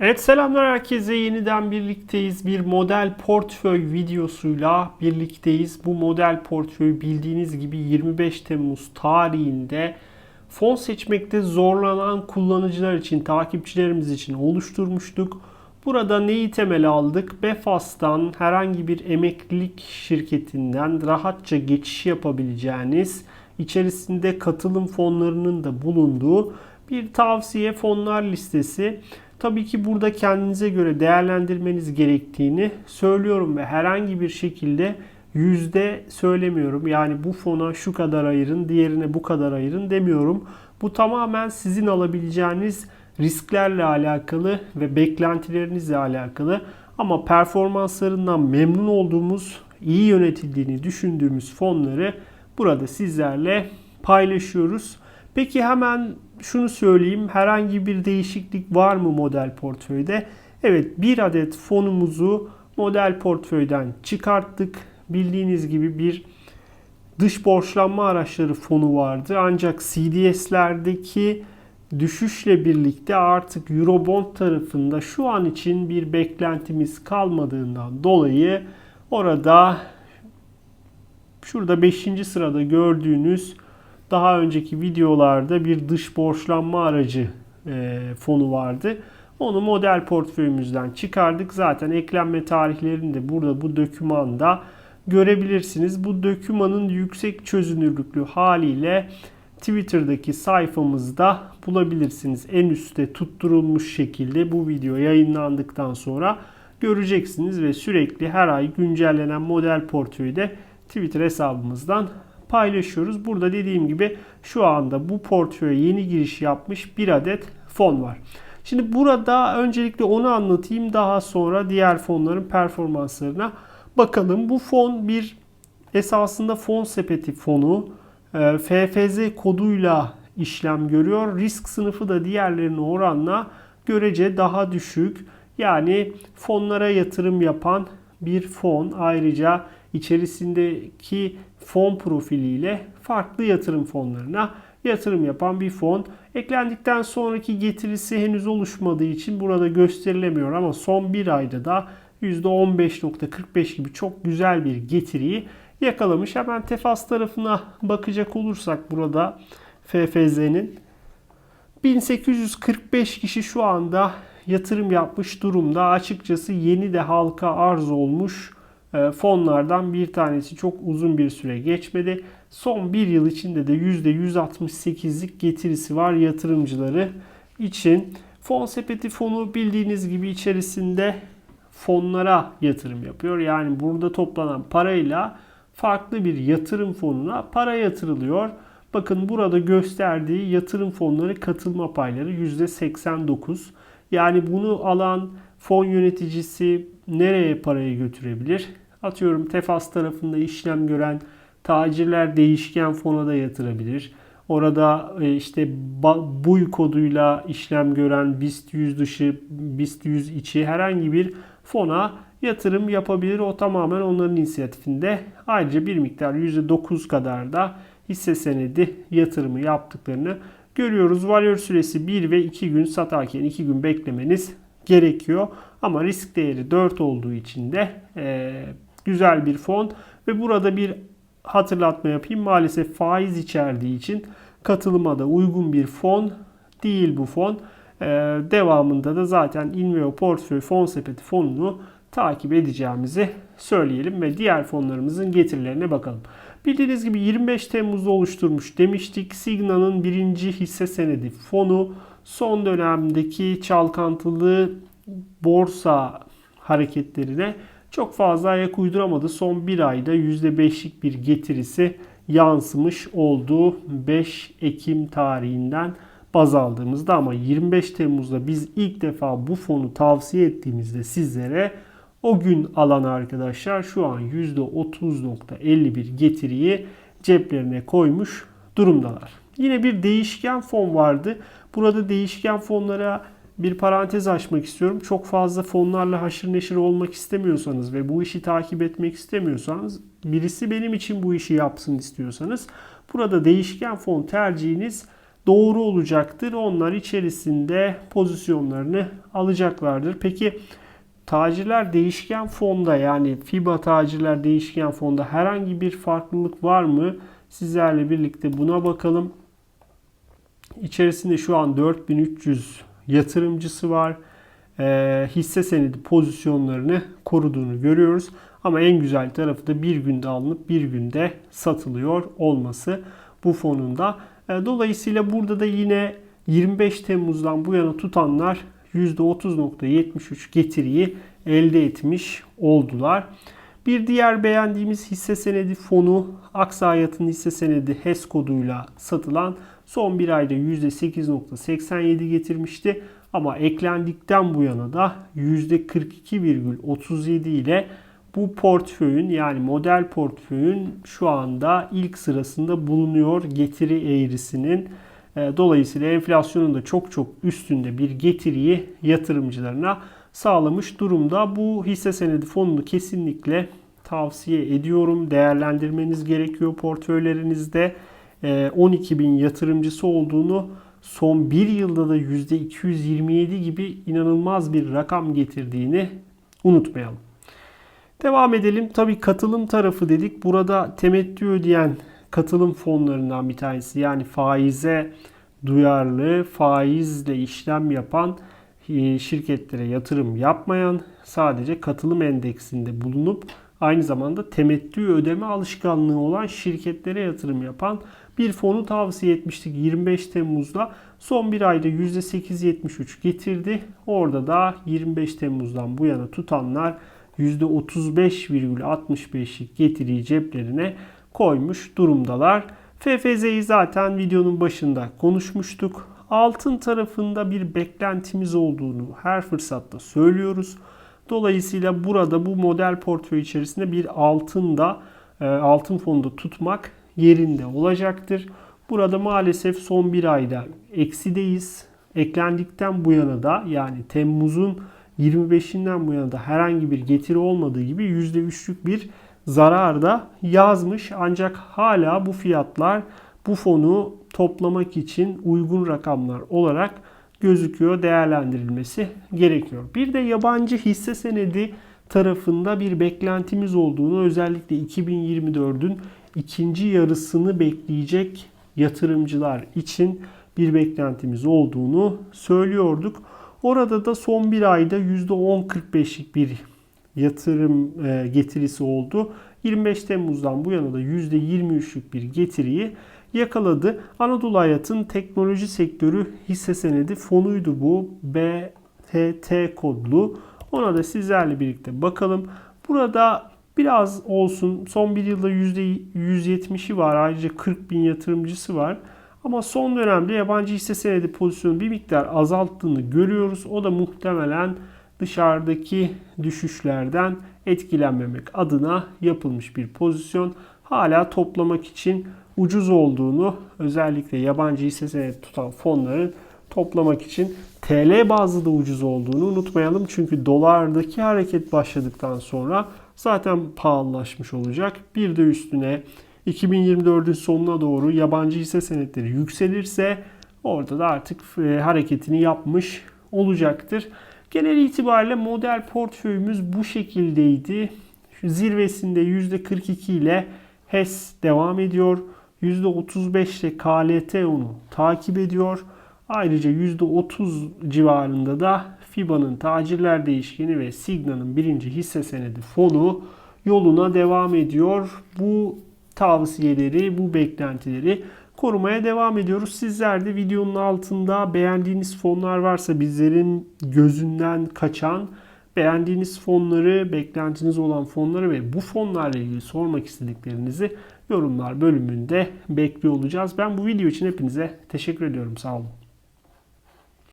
Evet selamlar herkese yeniden birlikteyiz. Bir model portföy videosuyla birlikteyiz. Bu model portföy bildiğiniz gibi 25 Temmuz tarihinde fon seçmekte zorlanan kullanıcılar için, takipçilerimiz için oluşturmuştuk. Burada neyi temel aldık? Befas'tan herhangi bir emeklilik şirketinden rahatça geçiş yapabileceğiniz, içerisinde katılım fonlarının da bulunduğu bir tavsiye fonlar listesi. Tabii ki burada kendinize göre değerlendirmeniz gerektiğini söylüyorum ve herhangi bir şekilde yüzde söylemiyorum. Yani bu fona şu kadar ayırın, diğerine bu kadar ayırın demiyorum. Bu tamamen sizin alabileceğiniz risklerle alakalı ve beklentilerinizle alakalı. Ama performanslarından memnun olduğumuz, iyi yönetildiğini düşündüğümüz fonları burada sizlerle paylaşıyoruz. Peki hemen şunu söyleyeyim. Herhangi bir değişiklik var mı model portföyde? Evet bir adet fonumuzu model portföyden çıkarttık. Bildiğiniz gibi bir dış borçlanma araçları fonu vardı. Ancak CDS'lerdeki düşüşle birlikte artık Eurobond tarafında şu an için bir beklentimiz kalmadığından dolayı orada şurada 5. sırada gördüğünüz daha önceki videolarda bir dış borçlanma aracı e, fonu vardı. Onu model portföyümüzden çıkardık. Zaten eklenme tarihlerini de burada bu dokümanda görebilirsiniz. Bu dokümanın yüksek çözünürlüklü haliyle Twitter'daki sayfamızda bulabilirsiniz. En üstte tutturulmuş şekilde bu video yayınlandıktan sonra göreceksiniz ve sürekli her ay güncellenen model portföyü de Twitter hesabımızdan paylaşıyoruz. Burada dediğim gibi şu anda bu portföye yeni giriş yapmış bir adet fon var. Şimdi burada öncelikle onu anlatayım. Daha sonra diğer fonların performanslarına bakalım. Bu fon bir esasında fon sepeti fonu. Ee, FFZ koduyla işlem görüyor. Risk sınıfı da diğerlerine oranla görece daha düşük. Yani fonlara yatırım yapan bir fon. Ayrıca içerisindeki fon profiliyle farklı yatırım fonlarına yatırım yapan bir fon. Eklendikten sonraki getirisi henüz oluşmadığı için burada gösterilemiyor ama son bir ayda da %15.45 gibi çok güzel bir getiriyi yakalamış. Hemen Tefas tarafına bakacak olursak burada FFZ'nin 1845 kişi şu anda yatırım yapmış durumda. Açıkçası yeni de halka arz olmuş fonlardan bir tanesi çok uzun bir süre geçmedi. Son bir yıl içinde de %168'lik getirisi var yatırımcıları için. Fon sepeti fonu bildiğiniz gibi içerisinde fonlara yatırım yapıyor. Yani burada toplanan parayla farklı bir yatırım fonuna para yatırılıyor. Bakın burada gösterdiği yatırım fonları katılma payları %89. Yani bunu alan fon yöneticisi nereye parayı götürebilir? Atıyorum Tefas tarafında işlem gören tacirler değişken fona da yatırabilir. Orada e, işte buy koduyla işlem gören BIST 100 dışı, BIST 100 içi herhangi bir fona yatırım yapabilir. O tamamen onların inisiyatifinde. Ayrıca bir miktar %9 kadar da hisse senedi yatırımı yaptıklarını görüyoruz. Valör süresi 1 ve 2 gün satarken 2 gün beklemeniz gerekiyor. Ama risk değeri 4 olduğu için de e, güzel bir fon ve burada bir hatırlatma yapayım. Maalesef faiz içerdiği için katılıma da uygun bir fon değil bu fon. Ee, devamında da zaten Inveo Portföy Fon Sepeti fonunu takip edeceğimizi söyleyelim ve diğer fonlarımızın getirilerine bakalım. Bildiğiniz gibi 25 Temmuz'da oluşturmuş demiştik. Signa'nın birinci hisse senedi fonu son dönemdeki çalkantılı borsa hareketlerine çok fazla ayak uyduramadı. Son bir ayda %5'lik bir getirisi yansımış oldu 5 Ekim tarihinden baz aldığımızda ama 25 Temmuz'da biz ilk defa bu fonu tavsiye ettiğimizde sizlere o gün alan arkadaşlar şu an %30.51 getiriyi ceplerine koymuş durumdalar. Yine bir değişken fon vardı. Burada değişken fonlara bir parantez açmak istiyorum. Çok fazla fonlarla haşır neşir olmak istemiyorsanız ve bu işi takip etmek istemiyorsanız birisi benim için bu işi yapsın istiyorsanız burada değişken fon tercihiniz doğru olacaktır. Onlar içerisinde pozisyonlarını alacaklardır. Peki tacirler değişken fonda yani FIBA tacirler değişken fonda herhangi bir farklılık var mı? Sizlerle birlikte buna bakalım. İçerisinde şu an 4300 yatırımcısı var. E, hisse senedi pozisyonlarını koruduğunu görüyoruz. Ama en güzel tarafı da bir günde alınıp bir günde satılıyor olması bu fonunda. E, dolayısıyla burada da yine 25 Temmuz'dan bu yana tutanlar %30.73 getiriyi elde etmiş oldular. Bir diğer beğendiğimiz hisse senedi fonu Aksayat'ın hisse senedi HES koduyla satılan son bir ayda %8.87 getirmişti. Ama eklendikten bu yana da %42,37 ile bu portföyün yani model portföyün şu anda ilk sırasında bulunuyor getiri eğrisinin. E, dolayısıyla enflasyonun da çok çok üstünde bir getiriyi yatırımcılarına sağlamış durumda. Bu hisse senedi fonunu kesinlikle tavsiye ediyorum. Değerlendirmeniz gerekiyor portföylerinizde. 12 e, bin yatırımcısı olduğunu son bir yılda da %227 gibi inanılmaz bir rakam getirdiğini unutmayalım. Devam edelim. Tabi katılım tarafı dedik. Burada temettü ödeyen katılım fonlarından bir tanesi. Yani faize duyarlı, faizle işlem yapan şirketlere yatırım yapmayan, sadece katılım endeksinde bulunup aynı zamanda temettü ödeme alışkanlığı olan şirketlere yatırım yapan bir fonu tavsiye etmiştik 25 Temmuz'da. Son bir ayda %8.73 getirdi. Orada da 25 Temmuz'dan bu yana tutanlar %35,65'lik getiriyi ceplerine koymuş durumdalar. FFZ'yi zaten videonun başında konuşmuştuk. Altın tarafında bir beklentimiz olduğunu her fırsatta söylüyoruz. Dolayısıyla burada bu model portföy içerisinde bir altın da e, altın fonda tutmak yerinde olacaktır. Burada maalesef son bir ayda eksideyiz. Eklendikten bu yana da yani Temmuz'un 25'inden bu yana da herhangi bir getiri olmadığı gibi %3'lük bir zarar da yazmış. Ancak hala bu fiyatlar bu fonu toplamak için uygun rakamlar olarak gözüküyor, değerlendirilmesi gerekiyor. Bir de yabancı hisse senedi tarafında bir beklentimiz olduğunu özellikle 2024'ün ikinci yarısını bekleyecek yatırımcılar için bir beklentimiz olduğunu söylüyorduk. Orada da son bir ayda %10.45'lik bir yatırım e, getirisi oldu. 25 Temmuz'dan bu yana da %23'lük bir getiriyi yakaladı. Anadolu Hayat'ın teknoloji sektörü hisse senedi fonuydu bu. BTT kodlu. Ona da sizlerle birlikte bakalım. Burada biraz olsun son bir yılda %170'i var. Ayrıca 40 bin yatırımcısı var. Ama son dönemde yabancı hisse senedi pozisyonu bir miktar azalttığını görüyoruz. O da muhtemelen dışarıdaki düşüşlerden etkilenmemek adına yapılmış bir pozisyon. Hala toplamak için ucuz olduğunu özellikle yabancı hisse senedi tutan fonların toplamak için TL bazlı da ucuz olduğunu unutmayalım. Çünkü dolardaki hareket başladıktan sonra zaten pahalılaşmış olacak. Bir de üstüne 2024'ün sonuna doğru yabancı hisse senetleri yükselirse orada da artık e, hareketini yapmış olacaktır. Genel itibariyle model portföyümüz bu şekildeydi. Şu zirvesinde %42 ile HES devam ediyor. %35 ile KLT onu takip ediyor. Ayrıca %30 civarında da FIBA'nın tacirler değişkeni ve Signa'nın birinci hisse senedi fonu yoluna devam ediyor. Bu tavsiyeleri, bu beklentileri korumaya devam ediyoruz. Sizler de videonun altında beğendiğiniz fonlar varsa bizlerin gözünden kaçan beğendiğiniz fonları, beklentiniz olan fonları ve bu fonlarla ilgili sormak istediklerinizi yorumlar bölümünde bekliyor olacağız. Ben bu video için hepinize teşekkür ediyorum. Sağ olun.